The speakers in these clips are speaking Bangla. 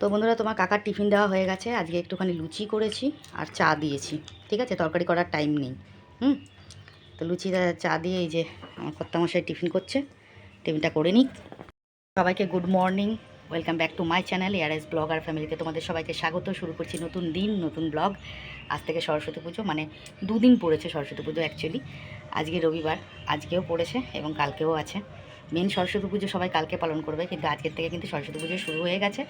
তো বন্ধুরা, তোমার কাকার টিফিন দেওয়া হয়ে গেছে। আজকে একটুখানি লুচি করেছি আর চা দিয়েছি, ঠিক আছে? তরকারি করার টাইম নেই, হুম? তো লুচি চা দিয়ে এই যে আমার কর্তামশাই টিফিন করছে, টিফিনটা করে নিই সবাইকে good morning welcome back to my channel ARS blog আর ফ্যামিলিতে তোমাদের সবাইকে স্বাগত। শুরু করছি নতুন দিন, নতুন ব্লগ আজ থেকে সরস্বতী পুজো মানে দুদিন পড়েছে সরস্বতী পুজো অ্যাকচুয়ালি আজকে রবিবার, আজকেও পড়েছে এবং কালকেও আছে। মেন সরস্বতী পুজো সবাই কালকে পালন করবে, কিন্তু আজকের থেকে কিন্তু সরস্বতী পুজো শুরু হয়ে গেছে।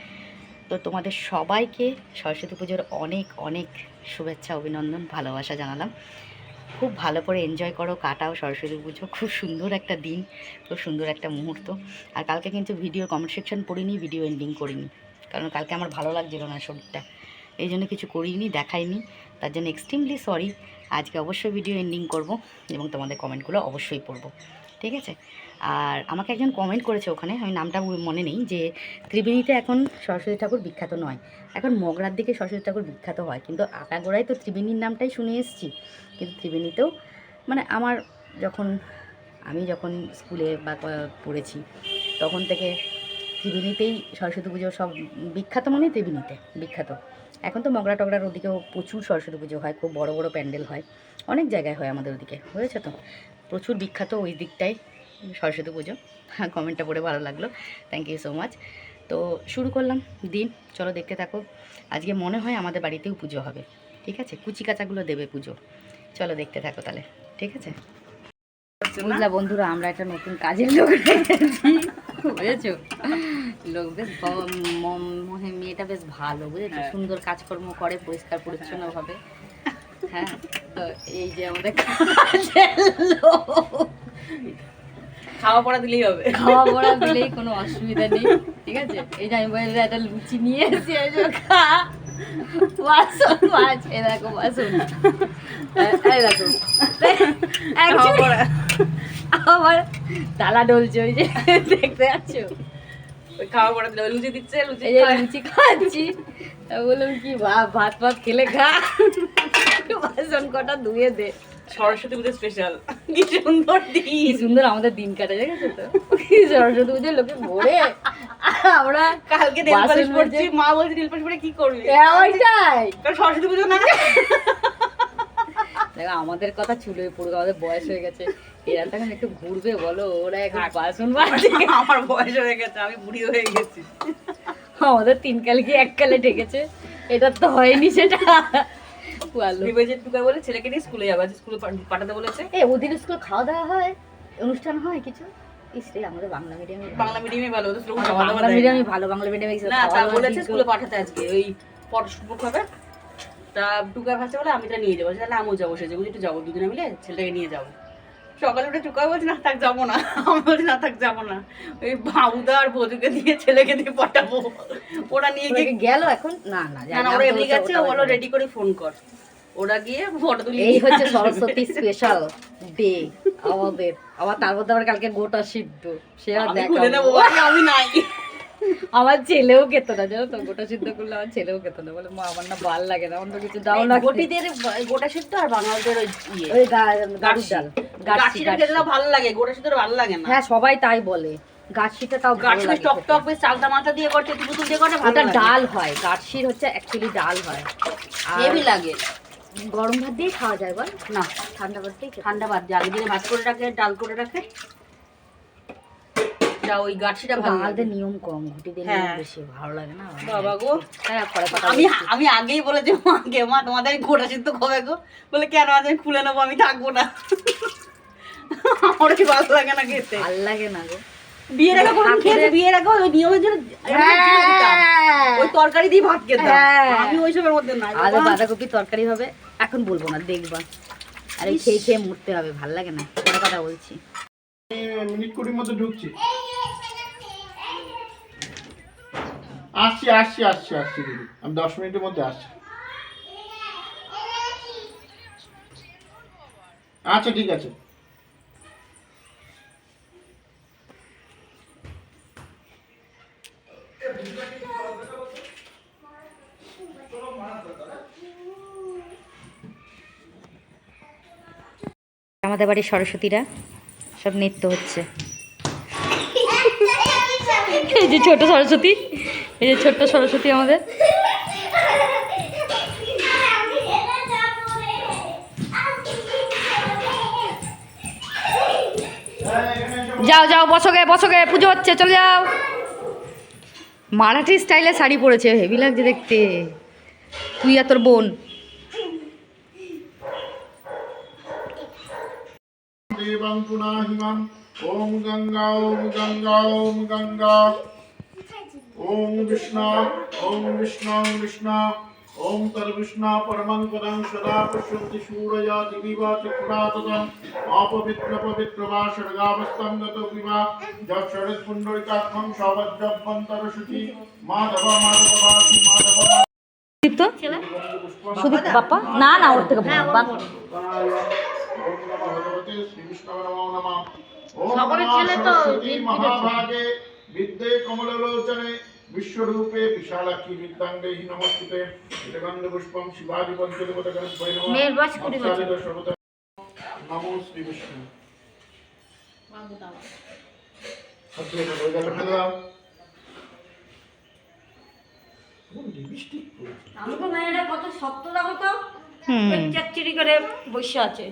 তো তোমাদের সবাইকে সরস্বতী পুজোর অনেক অনেক শুভেচ্ছা, অভিনন্দন, ভালোবাসা জানালাম। খুব ভালো করে এনজয় করো, কাটাও সরস্বতী পুজো। খুব সুন্দর একটা দিন, খুব সুন্দর একটা মুহূর্ত। আর কালকে কিন্তু ভিডিও কমেন্ট সেকশন পড়িনি ভিডিও এন্ডিং করিনি। কারণ কালকে আমার ভালো লাগছিল না শরীরটা। এই জন্য কিছু করিনি, দেখাইনি। তার জন্য এক্সট্রিমলি সরি আজকে অবশ্যই ভিডিও এন্ডিং করব এবং তোমাদের কমেন্টগুলো অবশ্যই পড়ব। ঠিক আছে? আর আমাকে একজন কমেন্ট করেছে ওখানে, আমি নামটা মনে নেই, যে ত্রিবেণীতে এখন সরস্বতী ঠাকুর বিখ্যাত নয়। এখন মগরার দিকে সরস্বতী ঠাকুর বিখ্যাত হয়। কিন্তু আকাগোড়ায় তো ত্রিবেণীর নামটাই শুনে এসেছি। কিন্তু ত্রিবেণীতেও মানে আমার যখন, আমি যখন স্কুলে বা পড়েছি, তখন থেকে ত্রিবেণীতেই সরস্বতী পুজো সব বিখ্যাত মানে ত্রিবেণীতে, বিখ্যাত। এখন তো মগরা টগরার ওদিকেও প্রচুর সরস্বতী পুজো হয়, খুব বড় বড় প্যান্ডেল হয়। অনেক জায়গায় হয় আমাদের ওদিকে হয়েছে তো? প্রচুর বিখ্যাত ওই দিকটাই। সরস্বতী পুজো। হ্যাঁ কমেন্টটা পড়ে ভালো লাগল। থ্যাংক ইউ সো মাচ তো শুরু করলাম দিন। চলো দেখতে থাকো। আজকে মনে হয় আমাদের বাড়িতেও পুজো হবে। ঠিক আছে? কুচি কাচাগুলো দেবে পুজো। চলো দেখতে থাকো তাহলে। ঠিক আছে? বুঝলা বন্ধুরা আমরা একটা নতুন কাজের লোক বুঝেছ? লোক বেশ মহে মেয়েটা বেশ ভালো বুঝেছ? হ্যাঁ। সুন্দর কাজকর্ম করে পরিষ্কার পরিচ্ছন্ন ভাবে। হ্যাঁ? তো এই যে আমাদের কাজের লোক। খাওয়া পড়া দিলেই হবে। খাওয়া পড়া দিলেই কোনো অসুবিধা নেই ঠিক আছে? এই যে আমি বলি একটা লুচি নিয়ে যে খা বাসন মাছ। এ দেখো বাসন। এই দেখো। আমার তালা ডলছে ওই যে দেখতে পাচ্ছ? খাওয়া পড়া দিলে লুচি দিচ্ছে লুচি। লুচি খাচ্ছি বললাম কি ভাত ভাত খেলে খা। বাসন কটা ধুয়ে দে। সরস্বতী পুজো স্পেশাল কি সুন্দর দিন। সুন্দর আমাদের দিন কাটে দেখেছ তো? সরস্বতী পুজোর লোকে আমরা কালকে নেল বাসন পালিশ পরছি মা বলছে নেল পালিশ পরে কি করবি? ওইটাই কারণ সরস্বতী পুজো না। দেখো আমাদের কথা চুলোয় পড়বে আমাদের বয়স হয়ে গেছে। এরা তখন একটু ঘুরবে বলো? ওরা এখন বাসন বাজে আমার বয়স হয়ে গেছে আমি বুড়ি হয়ে গেছি। আমাদের তিন কাল কি এক কালে ঠেকেছে এটা তো হয়নি সেটা। ভালো টুকা বলে ছেলেকে নিয়ে স্কুলে যাবে স্কুলে পাঠাতে বলেছে। এ ওদিন স্কুলে খাওয়া দাওয়া হয় অনুষ্ঠান হয় কিছু? ইসরে আমাদের বাংলা মিডিয়ামে বাংলা মিডিয়ামে ভালো ওদের স্কুলে বাংলা দাওয়া দেয় না। মিডিয়ামে ভালো বাংলা মিডিয়ামে না তা বলেছে স্কুলে পাঠাতে আজকে ওই হবে তা ভাষা বলে আমি তা নিয়ে যাব। তাহলে আমিও যাব। সে যাব একটু যাব দুজনে মিলে ছেলেটাকে নিয়ে যাব। সকালে উঠে বলছে না থাক যাব না। আমি বলছি না থাক যাব না। ওই বাবুদা আর বজুকে দিয়ে ছেলেকে দিয়ে পাঠাবো। ওরা নিয়ে গিয়ে গেল এখন? না না না ওরা এমনি গেছে বলো রেডি করে ফোন কর। ওরা গিয়ে ফটো তুলি এই হচ্ছে সরস্বতী স্পেশাল ডে আমাদের। আবার তার মধ্যে আবার কালকে গোটা সিদ্ধ সে আর দেখা আমি নাই। আমার ছেলেও খেত না জানো তো? গোটা সিদ্ধ করলে আমার ছেলেও খেত না। বলে মা আমার না ভালো লাগে না অন্য কিছু দাও না গোটিদের গোটা সিদ্ধ আর বাঙালদের ওই ইয়ে। ওই ডাল গাছি গাছিটা খেতে ভালো লাগে গোটা সিদ্ধ ভালো লাগে না। হ্যাঁ সবাই তাই বলে। গাছিটা তাও ভালো গাছি লাগে টক টক মালতা দিয়ে ভালো ডাল হয় গাছির হচ্ছে অ্যাকচুয়ালি ডাল হয়। হেভি লাগে। গরম ভাত দিয়ে খাওয়া যায় বল? না। ঠান্ডা ভাত দিয়ে ঠান্ডা ভাত দিয়ে আগে দিনে ভাত করে রাখে ডাল করে রাখে। যা ওই গাছিটা ভালো বাঙালদের নিয়ম কম নিয়ম হ্যাঁ। বেশি ভালো লাগে না? বাবা গো। হ্যাঁ আমি আমি আগেই বলেছি মাকে মা তোমাদের গোটা সিদ্ধ কবে গো। বলে কেন আজ আমি খুলে নেব? আমি থাকব না। আমার কি ভালো লাগে না খেতে? ভালো লাগে না গো। বিয়ের আগে কোনো খেয়েছি? বিয়ের আগে ওই নিয়মের জন্য দিতাম। ওই তরকারি দিয়ে ভাত খেতাম। হ্যাঁ। আমি ওইসবের মধ্যে নাই। আজ বাবা। বাঁধাকপির তরকারি হবে এখন বলব না দেখবা। আরে খেয়ে খেয়ে মরতে হবে ভালো লাগে না। কথা বলছি। মিনিট কুড়ির মধ্যে ঢুকছি। আসছি আসছি আসছি আসছি দিদি। আমি দশ মিনিটের মধ্যে আসছি। আচ্ছা ঠিক আছে। আমাদের বাড়ির সরস্বতীরা সব নৃত্য হচ্ছে। এই যে ছোট সরস্বতী। এই যে ছোট্ট সরস্বতী আমাদের। যাও যাও বসোগে বসোগে পুজো হচ্ছে, চলে যাও। মারাঠি স্টাইলে শাড়ি পরেছে, হেভি লাগছে দেখতে। তুই আর তোর বোন। ওম গঙ্গা ওম গঙ্গা ওম গঙ্গা। ওম তর্বিষ্ণু পরমং পদং সদা পশ্যন্তি শূরয়া দিবিবা চক্ষুরা তদম অপবিত্র পবিত্র বা ষড়গাবস্তম গত বিবা যৎসরিত পুণ্ডরিকাক্ষম সবজ্জব্বন্তর শুচি মাধব মাধব বাসি মাধব। দীপ্ত? সুদীপ বাপ্পা? না না ওর থেকে বড়, বাপ। মহাভাগে বিদ্যে কমললোচনে বিশ্বরূপে বিষ্ণু আচ্ছা, এটা হয়ে গেল, ফেলে দাও। লিপস্টিক পরেছে। আমাকে মেয়েরা কত শক্ত দেখো তো। চাকচিরি করে বসে আছে।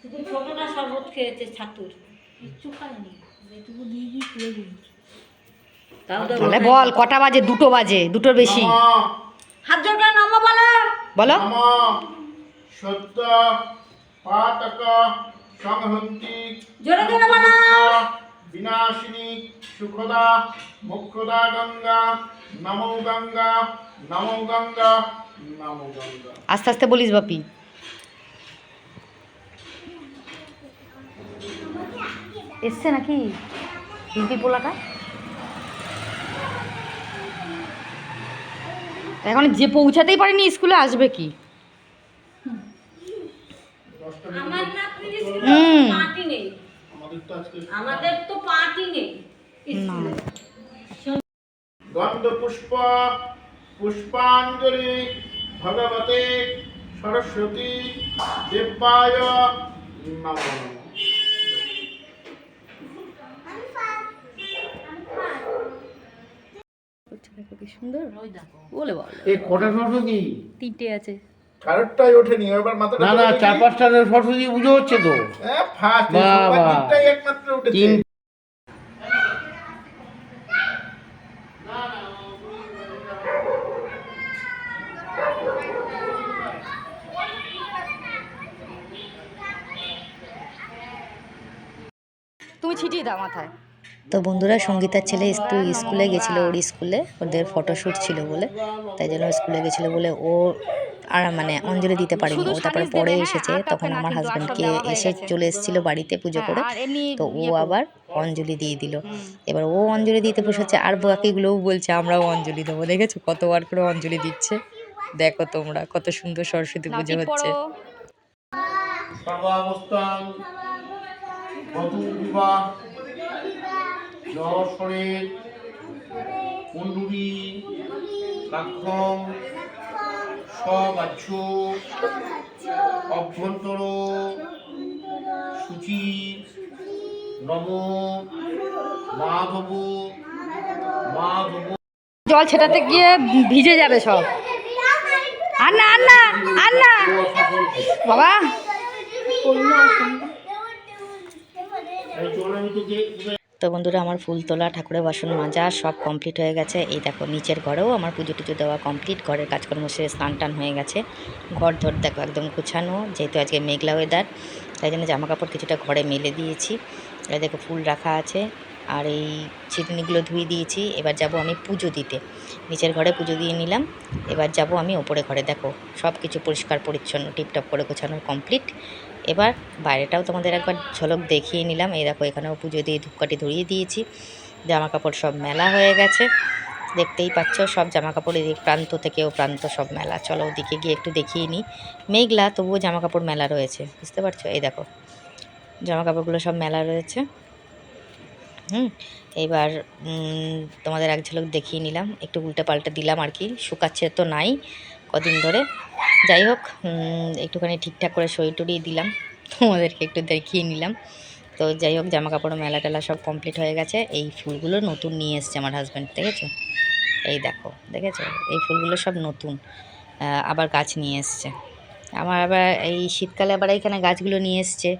শুধু ছোটটা শরবত খেয়েছে ছাতুর। কিচ্ছু খায়নি যেটুকু দিয়েছি দিয়েছি তাহলে বল কটা বাজে? দুটো বাজে দুটোর বেশি। হাত জোর করে নামো বলো। বলো। সত্য পাতক সংহন্তি জোরে জোরে বলো। বিনাশিনী সুখদা মুখদা গঙ্গা নমো গঙ্গা নমো গঙ্গা নমো গঙ্গা। আস্তে আস্তে বলিস বাপি। এসছে নাকি? হিন্দি পোলাটা? এখন যে পৌঁছাতেই পারেনি স্কুলে আসবে কি? দশটা আমার না প্লিজ হুম। পার্টি নেই। আমাদের তো আজকে আমাদের তো পার্টি নেই না। গন্ধ পুষ্প পুষ্পাঞ্জলি ভগবতে সরস্বতী দেবায় নমঃ। কি সুন্দর? বলে বল। এই কটা সরস্বতী তিনটে আছে। কারোরটাই ওঠেনি এবার মাথাটা না না চার পাঁচটা সরস্বতী পুজো হচ্ছে তো। হ্যাঁ, ফার্স্ট একমাত্র উঠেছে। তুমি ছিটিয়ে দাও মাথায়। তো বন্ধুরা সঙ্গীতার ছেলে একটু স্কুলে গেছিল ওর স্কুলে। ওদের ফটোশ্যুট ছিল বলে। তাই জন্য স্কুলে গেছিল বলে ও আর মানে অঞ্জলি দিতে পারেনি। ও তারপরে পরে এসেছে। তখন আমার হাজব্যান্ডকে এসে চলে এসেছিল বাড়িতে পুজো করে। তো ও আবার অঞ্জলি দিয়ে দিল। এবার ও অঞ্জলি দিতে বসেছে। আর বাকিগুলোও বলছে আমরাও অঞ্জলি দেবো। দেখেছ কতবার করে অঞ্জলি দিচ্ছে? দেখো তোমরা কত সুন্দর সরস্বতী পুজো হচ্ছে। সর্বাবস্থান জশরের কুণ্ডুরি লাক্ষম সবাচ্য অভ্যন্তর সূচি নম মাধব মাধব। জল ছেটাতে গিয়ে ভিজে যাবে সব। আর না আর না আর না বাবা চল তো বন্ধুরা, আমার ফুল তোলা ঠাকুরের বাসন মাজা সব কমপ্লিট হয়ে গেছে। এই দেখো, নিচের ঘরেও আমার পুজো টুজো দেওয়া কমপ্লিট ঘরের কাজকর্ম সেরে স্নান টান হয়ে গেছে। ঘর ধর দেখো, একদম গুছানো। যেহেতু আজকে মেঘলা ওয়েদার তাই জন্য জামা কাপড় কিছুটা ঘরে মেলে দিয়েছি। এই দেখো, ফুল রাখা আছে। আর এই চিটনিগুলো ধুয়ে দিয়েছি। এবার যাব আমি পুজো দিতে। নিচের ঘরে পুজো দিয়ে নিলাম। এবার যাব আমি ওপরে ঘরে। দেখো সব কিছু পরিষ্কার পরিচ্ছন্ন টিপটপ করে গোছানো কমপ্লিট এবার বাইরেটাও তোমাদের একবার ঝলক দেখিয়ে নিলাম। এই দেখো, এখানেও পুজো দিয়ে ধূপকাঠি ধরিয়ে দিয়েছি। জামা কাপড় সব মেলা হয়ে গেছে। দেখতেই পাচ্ছ, সব জামা কাপড় এদিক প্রান্ত থেকে ও প্রান্ত সব মেলা। চলো ওদিকে গিয়ে একটু দেখিয়ে নিই। মেঘলা, তবুও জামা কাপড় মেলা রয়েছে, বুঝতে পারছ? এই দেখো জামা কাপড়গুলো সব মেলা রয়েছে। হুম এবার তোমাদের এক ঝলক দেখিয়ে নিলাম। একটু উল্টে পাল্টে দিলাম আর কি, শুকাচ্ছে তো নাই কদিন ধরে। যাই হোক একটুখানি ঠিকঠাক করে সই টরিয়ে দিলাম। তোমাদেরকে একটু দেখিয়ে নিলাম। তো যাই হোক জামা কাপড় মেলা টেলা সব কমপ্লিট হয়ে গেছে। এই ফুলগুলো নতুন নিয়ে এসছে আমার হাজব্যান্ড দেখেছ? এই দেখো, দেখেছ? এই ফুলগুলো সব নতুন। আবার গাছ নিয়ে এসছে। আমার আবার এই শীতকালে আবার এইখানে গাছগুলো নিয়ে এসছে।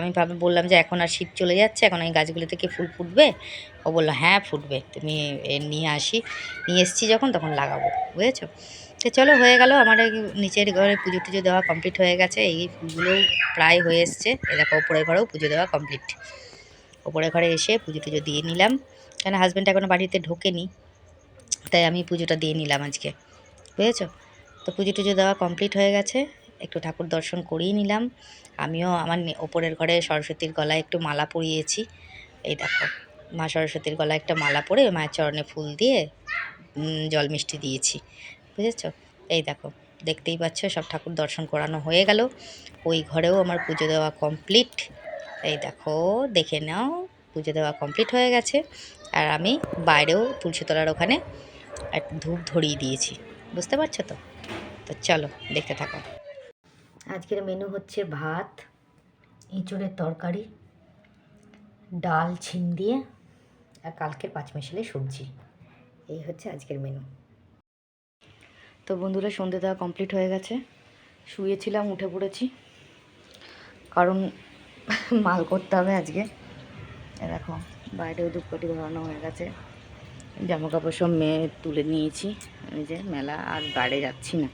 আমি ভাবে, বললাম যে এখন আর শীত চলে যাচ্ছে, এখন এই গাছগুলো থেকে ফুল ফুটবে? ও বলল হ্যাঁ ফুটবে। তুমি নিয়ে আসি। নিয়ে এসছি যখন, তখন লাগাবো, বুঝেছ? তো চলো হয়ে গেল আমার নিচের ঘরে পুজো টুজো দেওয়া কমপ্লিট হয়ে গেছে। এই ফুলগুলো প্রায় হয়ে এসছে। দেখো, ওপরের ঘরেও পুজো দেওয়া কমপ্লিট ওপরের ঘরে এসে পুজো টুজো দিয়ে নিলাম। কেন হাজব্যান্ড এখনও বাড়িতে ঢোকেনি, তাই আমি পুজোটা দিয়ে নিলাম আজকে। বুঝেছ? তো পুজো টুজো দেওয়া কমপ্লিট হয়ে গেছে। একটু ঠাকুর দর্শন করেই নিলাম। আমিও আমার ওপরের ঘরে সরস্বতীর গলায় একটু মালা পরিয়েছি। এই দেখো, মা সরস্বতীর গলায় একটা মালা পরে মায়ের চরণে ফুল দিয়ে জল মিষ্টি দিয়েছি। বুঝেছ? এই দেখো, দেখতেই পাচ্ছ, সব ঠাকুর দর্শন করানো হয়ে গেল। ওই ঘরেও আমার পুজো দেওয়া কমপ্লিট এই দেখো, দেখে নাও, পুজো দেওয়া কমপ্লিট হয়ে গেছে। আর আমি বাইরেও তুলসীতলার ওখানে একটা ধূপ ধরিয়ে দিয়েছি। বুঝতে পারছ তো? তো চলো, দেখতে থাকো। আজকের মেনু হচ্ছে ভাত, এঁচড়ের তরকারি, ডাল ছিম দিয়ে, আর কালকের পাঁচমিশালি সবজি। এই হচ্ছে আজকের মেনু তো বন্ধুরা, সন্ধে দেওয়া কমপ্লিট হয়ে গেছে। শুয়েছিলাম, উঠে পড়েছি। কারণ মাল করতে হবে আজকে। দেখো, বাইরেও ধূপকাঠি ধরানো হয়ে গেছে। জামা কাপড় সব মেয়ে তুলে নিয়েছি। এই যে মেলা আর বাইরে যাচ্ছি না।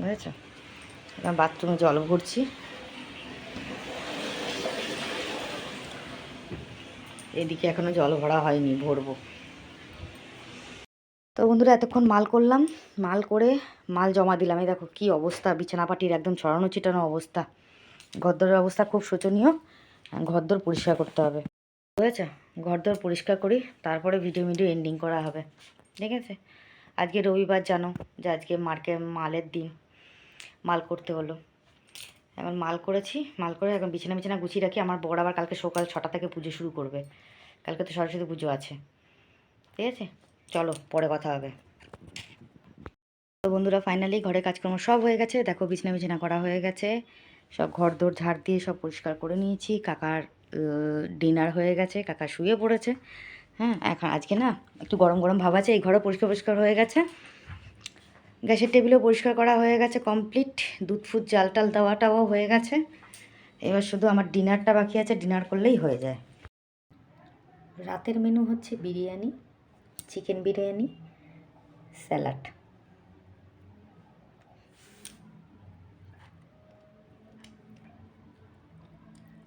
বুঝেছ? বাথরুমে জল ভরছি। এদিকে এখনও জল ভরা হয়নি, ভরবো। তো বন্ধুরা এতক্ষণ মাল করলাম, মাল করে মাল জমা দিলাম। এই দেখো কি অবস্থা, বিছানাপাটির একদম ছড়ানো ছিটানো অবস্থা। ঘরদোরের অবস্থা খুব শোচনীয়। ঘরদোর পরিষ্কার করতে হবে। বুঝেছ? ঘরদোর পরিষ্কার করি, তারপরে ভিডিও ভিডিও এন্ডিং করা হবে। ঠিক আছে? আজকে রবিবার, জানো? যে আজকে মার্কে, মালের দিন। মাল করতে হলো। এখন মাল করেছি, মাল করে এখন বিছানা বিছানা গুছিয়ে রাখি। আমার বড় আবার কালকে সকাল ছটা থেকে পুজো শুরু করবে। কালকে তো সরস্বতী পুজো আছে। ঠিক আছে? চলো, পরে কথা হবে। তো বন্ধুরা ফাইনালি ঘরে কাজকর্ম সব হয়ে গেছে। দেখো, বিছনা বিছানা করা হয়ে গেছে। সব ঘর দোর ঝাড় দিয়ে সব পরিষ্কার করে নিয়েছি। কাকার ডিনার হয়ে গেছে। কাকা শুয়ে পড়েছে। হ্যাঁ এখন আজকে না একটু গরম গরম ভাব আছে, এই ঘরও পরিষ্কার পরিষ্কার হয়ে গেছে। গ্যাসের টেবিলও পরিষ্কার করা হয়ে গেছে কমপ্লিট দুধ ফুট, জাল টাল দেওয়াটাও হয়ে গেছে। এবার শুধু আমার ডিনারটা বাকি আছে ডিনার করলেই হয়ে যায়। রাতের মেনু হচ্ছে biryani. Chicken biryani salad.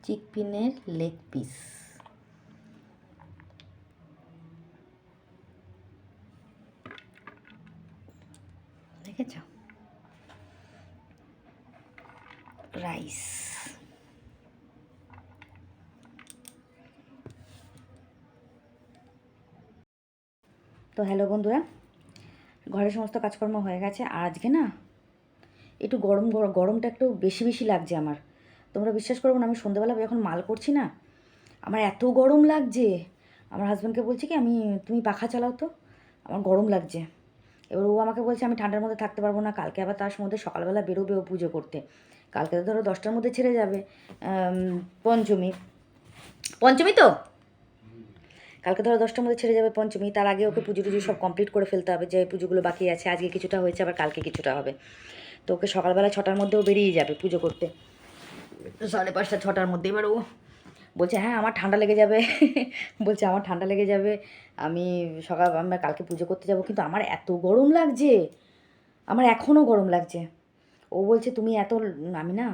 চিকপিনের leg piece. দেখেছ? রাইস। তো হ্যালো বন্ধুরা ঘরের সমস্ত কাজকর্ম হয়ে গেছে। আর আজকে না, একটু গরম গর- গরমটা একটু বেশি বেশি লাগছে আমার। তোমরা বিশ্বাস করব না, আমি সন্ধ্যেবেলা যখন মাল করছি না, আমার এত গরম লাগছে। আমার হাজব্যান্ডকে বলছি কি, আমি, তুমি পাখা চালাও তো, আমার গরম লাগছে। এবার ও আমাকে বলছে, আমি ঠান্ডার মধ্যে থাকতে পারব না, কালকে আবার তার মধ্যে সকালবেলা বেরোবে ও পুজো করতে। কালকে তো ধরো দশটার মধ্যে ছেড়ে যাবে পঞ্চমী। পঞ্চমী তো? কালকে ধরো দশটার মধ্যে ছেড়ে যাবে পঞ্চমী, তার আগে ওকে পুজো টুজো সব কমপ্লিট করে ফেলতে হবে যে পুজোগুলো বাকি আছে, আজকে কিছুটা হয়েছে, আবার কালকে কিছুটা হবে। তো ওকে সকালবেলা ছটার মধ্যেও বেরিয়ে যাবে পুজো করতে। সাড়ে পাঁচটা, ছটার মধ্যে। এবার ও বলছে হ্যাঁ আমার ঠান্ডা লেগে যাবে। বলছে, আমার ঠান্ডা লেগে যাবে। আমি সকাল, আমরা কালকে পুজো করতে যাব, কিন্তু আমার এত গরম লাগছে। আমার এখনও গরম লাগছে। ও বলছে, তুমি এত, আমি না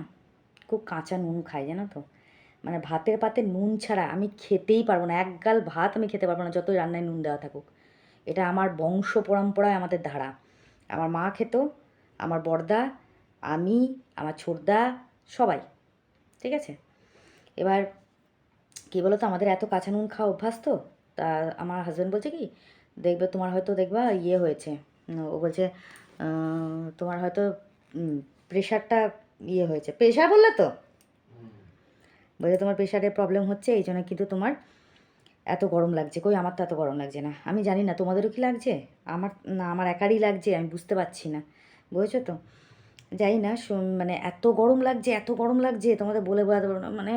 খুব কাঁচা নুন খাই, জানো তো? মানে ভাতের পাতে নুন ছাড়া আমি খেতেই পারব না। এক গাল ভাত আমি খেতে পারব না, যতই রান্নায় নুন দেওয়া থাকুক। এটা আমার বংশ পরম্পরায় আমাদের ধারা। আমার মা খেত, আমার বড়দা, আমি, আমার ছোটদা, সবাই। ঠিক আছে? এবার কী বলো তো আমাদের এত কাঁচা নুন খাওয়া অভ্যাস তো? তা আমার হাজব্যান্ড বলছে কি, দেখবে তোমার হয়তো দেখবা ইয়ে হয়েছে। ও বলছে তোমার হয়তো প্রেশারটা ইয়ে হয়েছে। প্রেশার বললে তো? বলছে তোমার প্রেশারের প্রবলেম হচ্ছে, এই জন্য কিন্তু তোমার এত গরম লাগছে। কই, আমার তো এত গরম লাগছে না। আমি জানি না, তোমাদেরও কি লাগছে? আমার, না, আমার একারই লাগছে, আমি বুঝতে পারছি না। বুঝেছ তো? যাই না মানে এত গরম লাগছে, এত গরম লাগছে, তোমাদের বলে বোঝাতে পারব না। মানে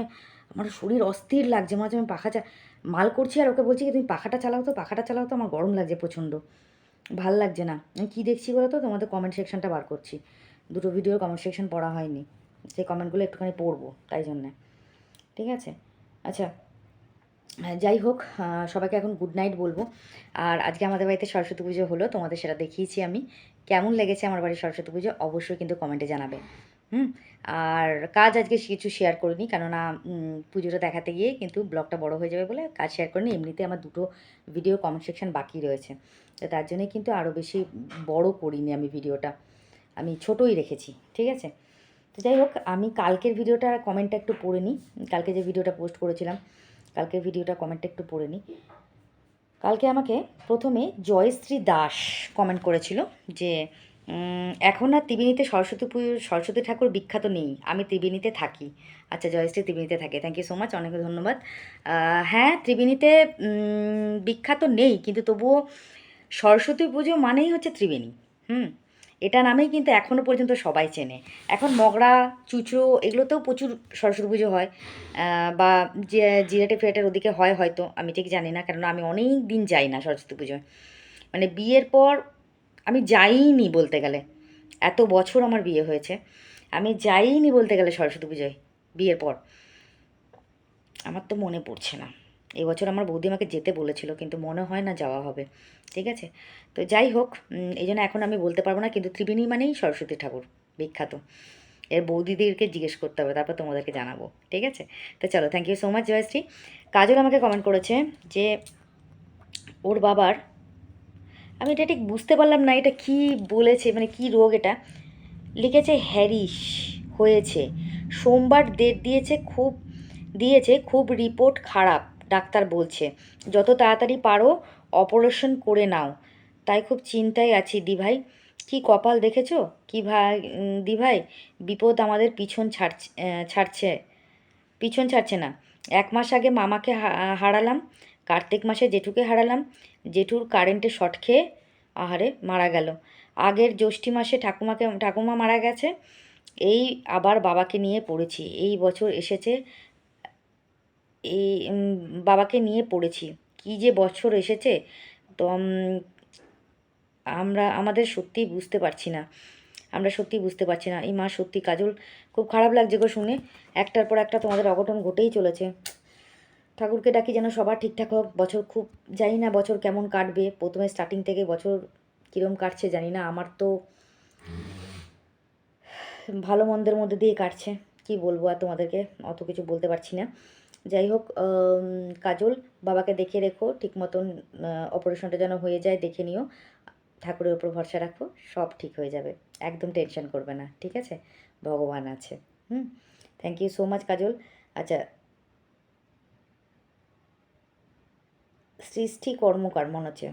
আমার শরীর অস্থির লাগছে মাঝে আমি পাখা চা, মাল করছি আর ওকে বলছি কি, তুমি পাখাটা চালাও তো, পাখাটা চালাও তো, আমার গরম লাগছে প্রচণ্ড। ভালো লাগছে না। আমি কী দেখছি বলো তো? তোমাদের কমেন্ট সেকশনটা বার করছি। দুটো ভিডিওর কমেন্ট সেকশন পড়া হয়নি। সেই কমেন্টগুলো একটুখানি পড়ব, তাই জন্যে। ঠিক আছে? আচ্ছা যাই হোক সবাইকে এখন গুড নাইট বলব। আর আজকে আমাদের বাড়িতে সরস্বতী পুজো হলো, তোমাদের সেটা দেখিয়েছি আমি। কেমন লেগেছে আমার বাড়ির সরস্বতী পুজো, অবশ্যই কিন্তু কমেন্টে জানাবে। হুম? আর কাজ আজকে কিছু শেয়ার করিনি, কেননা পুজোটা দেখাতে গিয়ে কিন্তু ব্লগটা বড় হয়ে যাবে বলে কাজ শেয়ার করিনি। এমনিতে আমার দুটো ভিডিও কমেন্ট সেকশন বাকি রয়েছে। তো তার জন্যই কিন্তু আরও বেশি বড় করিনি আমি ভিডিওটা আমি ছোটোই রেখেছি, ঠিক আছে? তো যাই হোক, আমি কালকের ভিডিওটা কমেন্টটা একটু পড়ে নিই। কালকে যে ভিডিওটা পোস্ট করেছিলাম, কালকের ভিডিওটা কমেন্টটা একটু পড়ে নিই। কালকে আমাকে প্রথমে জয়শ্রী দাস কমেন্ট করেছিল যে এখন আর ত্রিবেণীতে সরস্বতী পুজো, সরস্বতী ঠাকুর বিখ্যাত নেই। আমি ত্রিবেণীতে থাকি। আচ্ছা জয়শ্রী ত্রিবেণীতে থাকে। থ্যাংক ইউ সো মাচ অনেক ধন্যবাদ। হ্যাঁ ত্রিবেণীতে বিখ্যাত নেই, কিন্তু তবুও সরস্বতী পুজো মানেই হচ্ছে ত্রিবেণী। হুম? এটা নামেই কিন্তু এখনও পর্যন্ত সবাই চেনে। এখন মগরা চুচড়ো এগুলোতেও প্রচুর সরস্বতী পুজো হয় বা যে জিরাটে ফিরাটের ওদিকে হয় হয়তো, আমি ঠিক জানি না, কেননা আমি অনেক দিন যাই না সরস্বতী পুজোয়। মানে বিয়ের পর আমি যাইনি বলতে গেলে, এত বছর আমার বিয়ে হয়েছে, আমি যাইনি বলতে গেলে সরস্বতী পুজোয় বিয়ের পর। আমার তো মনে পড়ছে না। এবছর আমার বৌদি আমাকে যেতে বলেছিল, কিন্তু মনে হয় না যাওয়া হবে। ঠিক আছে? তো যাই হোক এই জন্য এখন আমি বলতে পারব না, কিন্তু ত্রিবেণী মানেই সরস্বতী ঠাকুর, বিখ্যাত। এর বৌদিদেরকে জিজ্ঞেস করতে হবে, তারপর তোমাদেরকে জানাব। ঠিক আছে? তো চলো thank you so much Jayashree. Kajal আমাকে কমেন্ট করেছে যে, ওর বাবার, আমি এটা ঠিক বুঝতে পারলাম না, এটা কি বলেছে মানে কি রোগ এটা? লিখেছে হ্যারিস হয়েছে। সোমবার ডেট দিয়েছে, খুব দিয়েছে, খুব রিপোর্ট খারাপ। ডাক্তার বলছে, যত তাড়াতাড়ি পারো অপারেশন করে নাও। তাই খুব চিন্তায় আছি, দিভাই। কি কপাল দেখেছ? কি ভাই দিভাই? বিপদ আমাদের পিছন ছাড়ছে ছাড়ছে, পিছন ছাড়ছে না। এক মাস আগে মামাকে হারালাম, কার্তিক মাসে জেঠুকে হারালাম, জেঠুর কারেন্টে শর্ট খেয়ে, আহারে, মারা গেল। আগের জ্যৈষ্ঠী মাসে ঠাকুমাকে, ঠাকুমা মারা গেছে, এই আবার বাবাকে নিয়ে পড়েছি। এই বছর এসেছে এই বাবাকে নিয়ে পড়েছি। কী যে বছর এসেছে, তো আমরা, আমাদের সত্যিই বুঝতে পারছি না। আমরা সত্যি বুঝতে পারছি না। এই মা সত্যি কাজল, খুব খারাপ লাগছে গো শুনে। একটার পর একটা তোমাদের অঘটন ঘটেই চলেছে। ঠাকুরকে ডাকি যেন সবার ঠিকঠাক হোক। বছর খুব, জানি না বছর কেমন কাটবে। প্রথমে স্টার্টিং থেকে বছর কীরম কাটছে জানি না। আমার তো ভালো মন্দের মধ্যে দিয়ে কাটছে। কি বলব আর তোমাদেরকে? অত কিছু বলতে পারছি না। যাই হোক কাজল বাবাকে দেখে রেখো, ঠিক মতন অপারেশনটা যেন হয়ে যায় দেখে নিও। ঠাকুরের উপর ভরসা রাখো, সব ঠিক হয়ে যাবে। একদম টেনশন করবে না, ঠিক আছে? ভগবান আছে, হুম? Thank you so much Kajal. আচ্ছা সৃষ্টি কর্মকার, মনে হচ্ছে।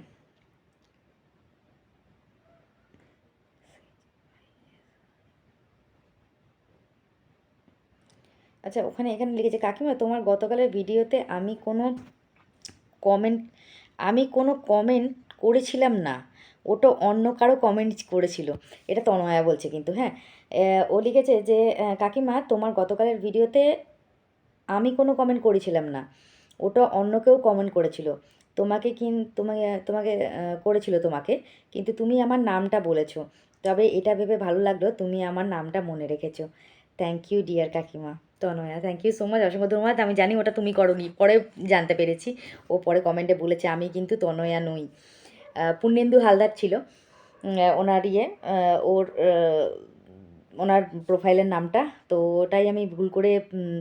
আচ্ছা ওখানে এখানে লিখেছে, কাকিমা, তোমার গতকালের ভিডিওতে আমি কোনো কমেন্ট আমি কোনো কমেন্ট করেছিলাম না। ওটা অন্য কারও কমেন্ট করেছিল। এটা তনয়া বলছে কিন্তু হ্যাঁ। ও লিখেছে যে কাকিমা, তোমার গতকালের ভিডিওতে আমি কোনো কমেন্ট করেছিলাম না। ওটা অন্য কেউ কমেন্ট করেছিল। তোমাকে কিন, তোমাকে তোমাকে করেছিল তোমাকে, কিন্তু তুমি আমার নামটা বলেছ। তবে এটা ভেবে ভালো লাগল, তুমি আমার নামটা মনে রেখেছো। থ্যাংক ইউ ডিয়ার কাকিমা। Tanaya thank you so much অসংখ্য ধন্যবাদ। আমি জানি ওটা তুমি করনি, পরে জানতে পেরেছি। ও পরে কমেন্টে বলেছে, আমি কিন্তু তনয়া নই। পূর্ণেন্দু হালদার ছিল ওনার ইয়ে ওর ওনার প্রোফাইলের নামটা, তো ওটাই আমি ভুল করে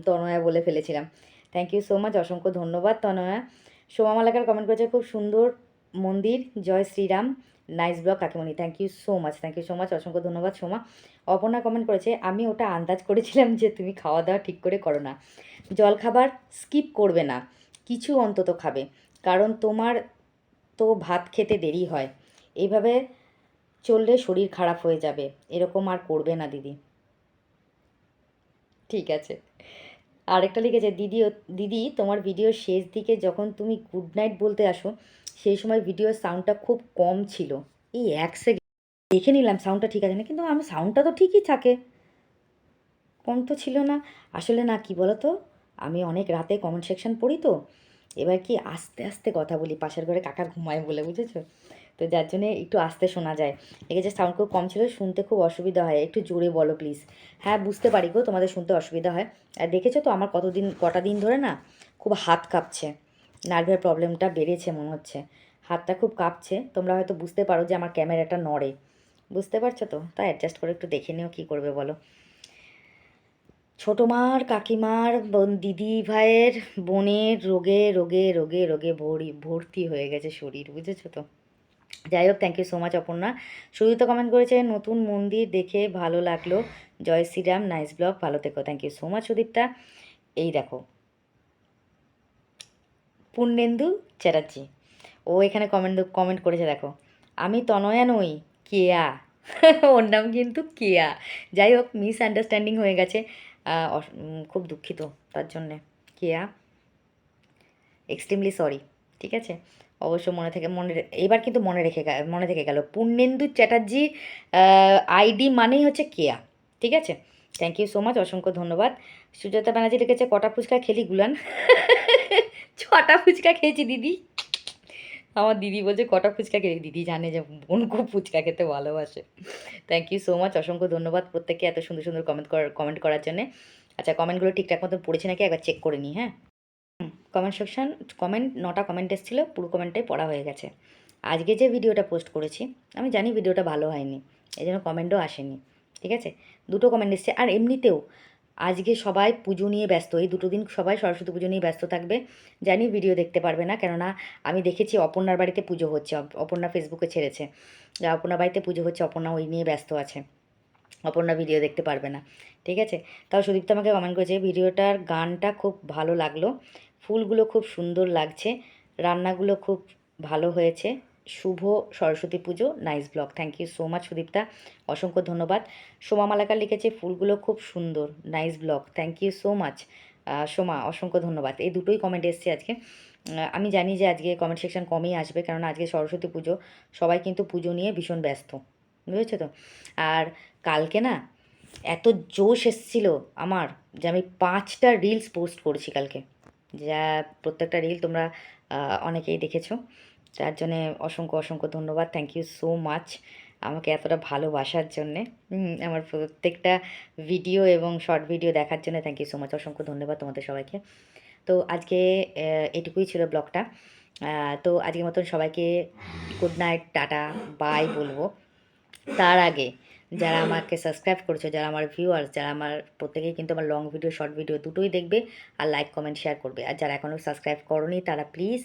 তনয়া বলে ফেলেছিলাম। থ্যাংক ইউ সো মাচ অসংখ্য ধন্যবাদ, তনয়া। সোমা মালাকার কমেন্ট করেছে, খুব সুন্দর মন্দির, জয় Shriram. Nice blog কাকিমণি। Thank you so much thank you so much অসংখ্য ধন্যবাদ, সোমা। অপর্ণা কমেন্ট করেছে, আমি ওটা আন্দাজ করেছিলাম যে তুমি খাওয়া দাওয়া ঠিক করে করো না। জল খাবার স্কিপ করবে না। কিছু অন্তত খাবে। কারণ তোমার তো ভাত খেতে দেরি হয়। এইভাবে চললে শরীর খারাপ হয়ে যাবে। এরকম আর করবে না দিদি। ঠিক আছে। আরেকটা লিখেছে দিদি দিদি, তোমার ভিডিওর শেষ দিকে যখন তুমি গুড নাইট বলতে আসো সেই সময় ভিডিওর সাউন্ডটা খুব কম ছিল। এই এক সেকেন্ড দেখে নিলাম সাউন্ডটা ঠিক আছে না, কিন্তু আমি সাউন্ডটা তো ঠিকই থাকে। কম তো ছিল না। আসলে না, কি বলো তো আমি অনেক রাতে কমেন্ট সেকশন পড়ি তো, এবার কি আস্তে আস্তে কথা বলি, পাশের ঘরে কাকা ঘুমায় বলে, বুঝেছ? তো যার জন্য একটু আস্তে শোনা যায়। একে যে সাউন্ড খুব কম ছিল, শুনতে খুব অসুবিধা হয়। একটু জোরে বলো প্লিজ হ্যাঁ বুঝতে পারি গো, তোমাদের শুনতে অসুবিধা হয়। আর দেখেছ তো, আমার কতদিন, কটা দিন ধরে না, খুব হাত কাঁপছে। নার্ভের প্রবলেমটা বেড়েছে মনে হচ্ছে। হাতটা খুব কাঁপছে, তোমরা হয়তো বুঝতে পারো যে আমার ক্যামেরাটা নড়ে। বুঝতে পারছ তো? তাই অ্যাডজাস্ট করে একটু দেখে নিও কী করবে বলো। ছোটো মার, কাকিমার, বোন, দিদি ভাইয়ের, বোনের রোগে রোগে রোগে রোগে ভরি, ভর্তি হয়ে গেছে শরীর, বুঝেছ তো? যাই হোক thank you so much Aparna. শুধু তো কমেন্ট করেছে, নতুন মন্দির দেখে ভালো লাগল। জয় শ্রীরাম নাইস ব্লগ ভালো থেকো। Thank you so much Sudipta এই দেখো পূর্ণেন্দু চ্যাটার্জি। ও এখানে কমেন্ট কমেন্ট করেছে, দেখো। আমি তনয়া নই, কেয়া। ওর নাম কিন্তু কেয়া। যাই হোক মিস আন্ডারস্ট্যান্ডিং হয়ে গেছে। খুব দুঃখিত তার জন্যে। কেয়া। এক্সট্রিমলি সরি ঠিক আছে? অবশ্য মনে থেকে মনে এবার কিন্তু মনে রেখে মনে থেকে গেল। পূর্ণেন্দু চ্যাটার্জি আইডি মানেই হচ্ছে কেয়া, ঠিক আছে? থ্যাংক ইউ সো মাচ অসংখ্য ধন্যবাদ। সুজাতা ব্যানার্জি লিখেছে, কটা ফুচকা খেলি গুলান? ছটা ফুচকা খেয়েছি, দিদি। আমার দিদি বলছে, কটা ফুচকা খেলি দিদি জানে যে বোন খুব ফুচকা খেতে ভালোবাসে। থ্যাংক ইউ সো মাচ অসংখ্য ধন্যবাদ প্রত্যেককে এত সুন্দর সুন্দর কমেন্ট করার কমেন্ট করার জন্যে। আচ্ছা কমেন্টগুলো ঠিকঠাক মতো পড়েছে নাকি? একবার চেক করে নিই হ্যাঁ? কমেন্ট সেকশন কমেন্ট নটা কমেন্ট এসেছিল, পুরো কমেন্টটাই পড়া হয়ে গেছে। আজকে যে ভিডিওটা পোস্ট করেছি, আমি জানি ভিডিওটা ভালো হয়নি এই জন্য কমেন্টও আসেনি, ঠিক আছে? দুটো কমেন্ট এসছে, আর এমনিতেও আজকে সবাই পুজো নিয়ে ব্যস্ত, এই দুটো দিন সবাই সরস্বতী পুজো নিয়ে ব্যস্ত থাকবে। জানি ভিডিও দেখতে পারবে না, কেননা আমি দেখেছি অপর্ণার বাড়িতে পুজো হচ্ছে অপর্ণা ফেসবুকে ছেড়েছে। যে অপর্ণার বাড়িতে পুজো হচ্ছে, অপর্ণা ওই নিয়ে ব্যস্ত আছে। অপর্ণা ভিডিও দেখতে পারবে না, ঠিক আছে? তাও সুদীপ্ত আমাকে কমেন্ট করেছে, ভিডিওটার গানটা খুব ভালো লাগল, ফুলগুলো খুব সুন্দর লাগছে, রান্নাগুলো খুব ভালো হয়েছে। শুভ Saraswati Puja nice blog thank you so much Sudipta, অসংখ্য ধন্যবাদ। সোমা মালাকার লিখেছে, ফুলগুলো খুব সুন্দর nice blog thank you so much Soma, অসংখ্য ধন্যবাদ। এই দুটোই কমেন্ট এসছে আজকে। আমি জানি যে আজকে কমেন্ট সেকশন কমই আসবে কারণ আজকে সরস্বতী পুজো, সবাই কিন্তু পুজো নিয়ে ভীষণ ব্যস্ত, বুঝেছ তো? আর কালকে না, এত জোশ এসছিল আমার যে আমি পাঁচটা রিলস পোস্ট করেছি কালকে। যা প্রত্যেকটা রিল তোমরা অনেকেই দেখেছ। তার জন্যে অসংখ্য অসংখ্য ধন্যবাদ। থ্যাংক ইউ সো মাচ আমাকে এতটা ভালোবাসার জন্যে। আমার প্রত্যেকটা ভিডিও এবং শর্ট ভিডিও দেখার জন্য থ্যাংক ইউ সো মাচ অসংখ্য ধন্যবাদ তোমাদের সবাইকে। তো আজকে এটুকুই ছিল ব্লগটা। তো আজকের মতন সবাইকে গুড নাইট টাটা বাই বলব। তার আগে যারা আমাকে সাবস্ক্রাইব করেছ, যারা আমার ভিউয়ার্স যারা আমার প্রত্যেকেই কিন্তু আমার লং ভিডিও শর্ট ভিডিও দুটোই দেখবে আর লাইক কমেন্ট শেয়ার করবে। আর যারা এখনও সাবস্ক্রাইব করনি, তারা প্লিজ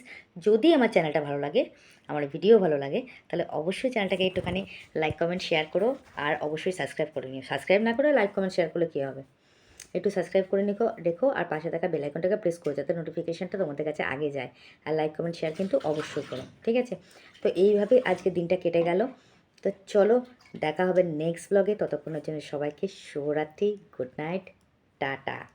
যদি আমার চ্যানেলটা ভালো লাগে, আমার ভিডিও ভালো লাগে, তাহলে অবশ্যই চ্যানেলটাকে একটুখানি লাইক কমেন্ট শেয়ার করো আর অবশ্যই সাবস্ক্রাইব করে নিও। সাবস্ক্রাইব না করে লাইক কমেন্ট শেয়ার করলে কী হবে? একটু সাবস্ক্রাইব করে নিকো, দেখো আর পাশে থাকা বেল আইকনটাকে প্রেস করো যাতে নোটিফিকেশানটা তোমাদের কাছে আগে যায়। আর লাইক কমেন্ট শেয়ার কিন্তু অবশ্যই করো, ঠিক আছে? তো এইভাবে আজকে দিনটা কেটে গেল। তো চলো দেখা হবে নেক্সট ব্লগে ততক্ষণের জন্য সবাইকে শুভরাত্রি গুড নাইট টাটা।